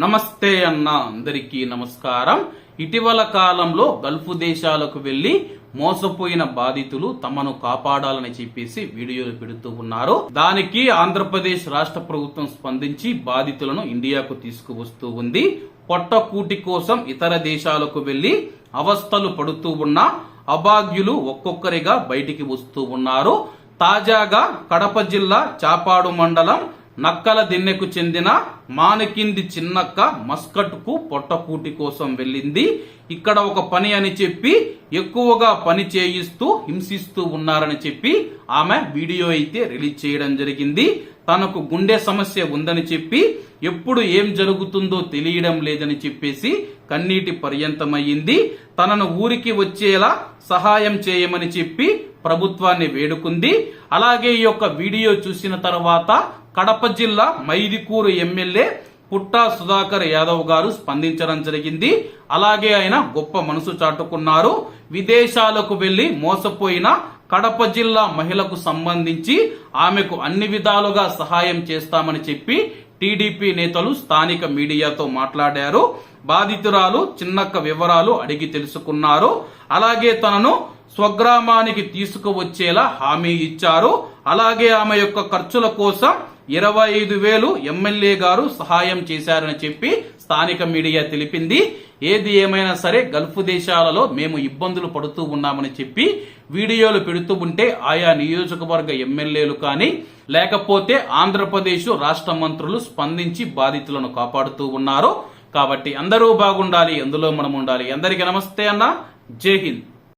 నమస్తే అన్న అందరికీ నమస్కారం. ఇటీవల కాలంలో గల్ఫ్ దేశాలకు వెళ్ళి మోసపోయిన బాధితులు తమను కాపాడాలని చెప్పేసి వీడియోలు పెడుతూ ఉన్నారు. దానికి ఆంధ్రప్రదేశ్ రాష్ట్ర ప్రభుత్వం స్పందించి బాధితులను ఇండియాకు తీసుకువస్తూ ఉంది. పొట్టకూటి కోసం ఇతర దేశాలకు వెళ్ళి అవస్థలు పడుతూ ఉన్న అభాగ్యులు ఒక్కొక్కరిగా బయటికి వస్తూ ఉన్నారు. తాజాగా కడప జిల్లా చాపాడు మండలం నక్కల దిన్నెకు చెందిన మానకింది చిన్నక్క మస్కట్కు పొట్టపూటి కోసం వెళ్ళింది. ఇక్కడ ఒక పని అని చెప్పి ఎక్కువగా పని చేయిస్తూ హింసిస్తూ ఉన్నారని చెప్పి ఆమె వీడియో అయితే రిలీజ్ చేయడం జరిగింది. తనకు గుండె సమస్య ఉందని చెప్పి ఎప్పుడు ఏం జరుగుతుందో తెలియడం లేదని చెప్పేసి కన్నీటి పర్యంతమయ్యింది. తనను ఊరికి వచ్చేలా సహాయం చేయమని చెప్పి ప్రభుత్వాన్ని వేడుకుంది. అలాగే ఈ యొక్క వీడియో చూసిన తర్వాత కడప జిల్లా మైదికూరు ఎమ్మెల్యే పుట్టా సుధాకర్ యాదవ్ గారు స్పందించడం జరిగింది. అలాగే ఆయన గొప్ప మనసు చాటుకున్నారు. విదేశాలకు వెళ్ళి మోసపోయిన కడప జిల్లా మహిళకు సంబంధించి ఆమెకు అన్ని విధాలుగా సహాయం చేస్తామని చెప్పి టీడీపీ నేతలు స్థానిక మీడియాతో మాట్లాడారు. బాధితురాలు చిన్నక్క వివరాలు అడిగి తెలుసుకున్నారు. అలాగే తనను స్వగ్రామానికి తీసుకువచ్చేలా హామీ ఇచ్చారు. అలాగే ఆమె యొక్క ఖర్చుల కోసం ఇరవై ఐదు వేలు ఎమ్మెల్యే గారు సహాయం చేశారని చెప్పి స్థానిక మీడియా తెలిపింది. ఏది ఏమైనా సరే గల్ఫ్ దేశాలలో మేము ఇబ్బందులు పడుతూ ఉన్నామని చెప్పి వీడియోలు పెడుతూ ఉంటే ఆయా నియోజకవర్గ ఎమ్మెల్యేలు కానీ లేకపోతే ఆంధ్రప్రదేశ్ రాష్ట్ర మంత్రులు స్పందించి బాధితులను కాపాడుతూ ఉన్నారు. కాబట్టి అందరూ బాగుండాలి అందులో మనం ఉండాలి. అందరికీ నమస్తే అన్న. జై హింద్.